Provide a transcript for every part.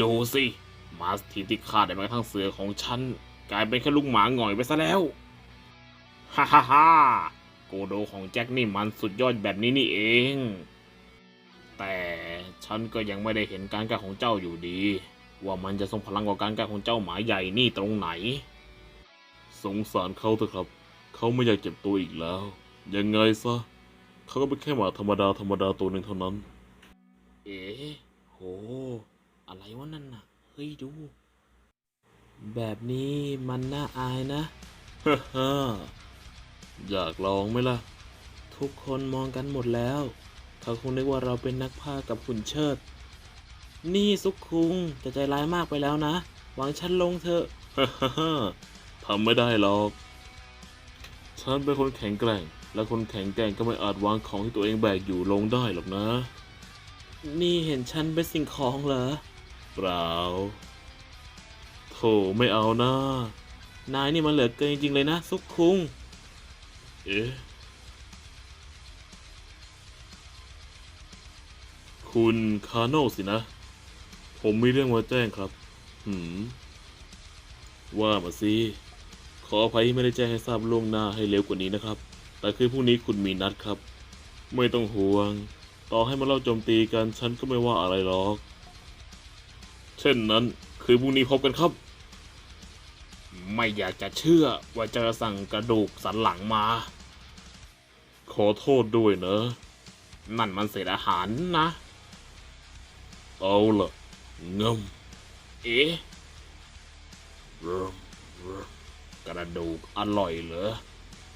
ดูสิ มาสทีที่ฆ่าได้แม้กระทั่งเสือของฉัน กลายเป็นแค่ลูกหมาหงอยไปซะแล้ว ฮ่าฮ่าฮ่าโกโดของแจ็คนี่มันสุดยอดแบบนี้นี่เอง แต่ฉันก็ยังไม่ได้เห็นการกล้าของเจ้าอยู่ดี ว่ามันจะทรงพลังกว่าการกล้าของเจ้าหมาใหญ่นี่ตรงไหน สงสารเขาเถอะครับ เขาไม่อยากเจ็บตัวอีกแล้ว ยังไงซะ เขาก็เป็นแค่หมาธรรมดาธรรมดาตัวหนึ่งเท่านั้น เอ๋โห อะไรวะนั่นน่ะ เฮ้ยดู แบบนี้มันน่าอายนะฮ่าฮ่าอยากลองไหมล่ะ ทุกคนมองกันหมดแล้ว เขาคงนึกว่าเราเป็นนักพากับขุนเชิด นี่ซุกคุงจะใจร้ายมากไปแล้วนะ วางฉันลงเถอะฮ่าฮ่าฮ่าทำไม่ได้หรอก ฉันเป็นคนแข็งแกร่ง และคนแข็งแกร่งก็ไม่อาจวางของที่ตัวเองแบกอยู่ลงได้หรอกนะ นี่เห็นฉันเป็นสิ่งของเหรอ เปล่าโถไม่เอานะนายนี่มันเหลือเกินจริง ๆ เลยนะ ซุกคุง เอ๊ะ คุณคาโน่สินะ ผมมีเรื่องมาแจ้งครับ หืม ว่ามาสิ ขออภัยที่ไม่ได้แจ้งให้ทราบล่วงหน้าให้เร็วกว่านี้นะครับ แต่คือพรุ่งนี้คุณมีนัดครับ ไม่ต้องห่วง ต่อให้มาเล่าโจมตีกัน ฉันก็ไม่ว่าอะไรหรอก ช่นนั้น คือพรุ่งนี้พบกันครับ ไม่อยากจะเชื่อว่าจะสั่งกระดูกสันหลังมา ขอโทษด้วยเนอะ นั่นมันเศษอาหารนะ เอาละงำเอ๊ะกระดูกอร่อยเหรอ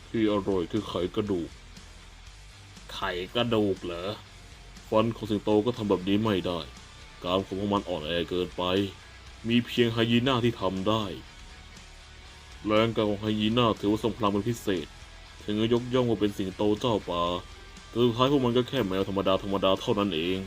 ที่อร่อยคือไข่กระดูก ไข่กระดูกเหรอฟันของสิงโตก็ทำแบบนี้ไม่ได้ การของพวกมันอ่อนแอเกินไป มีเพียงไฮยีน่าที่ทำได้ แรงกายของไฮยีน่าถือว่าทรงพลังเป็นพิเศษ ถึงจะยกย่องว่าเป็นสิงโตเจ้าป่าแต่สุดท้ายพวกมันก็แค่แมวธรรมดาธรรมดาเท่านั้นเอง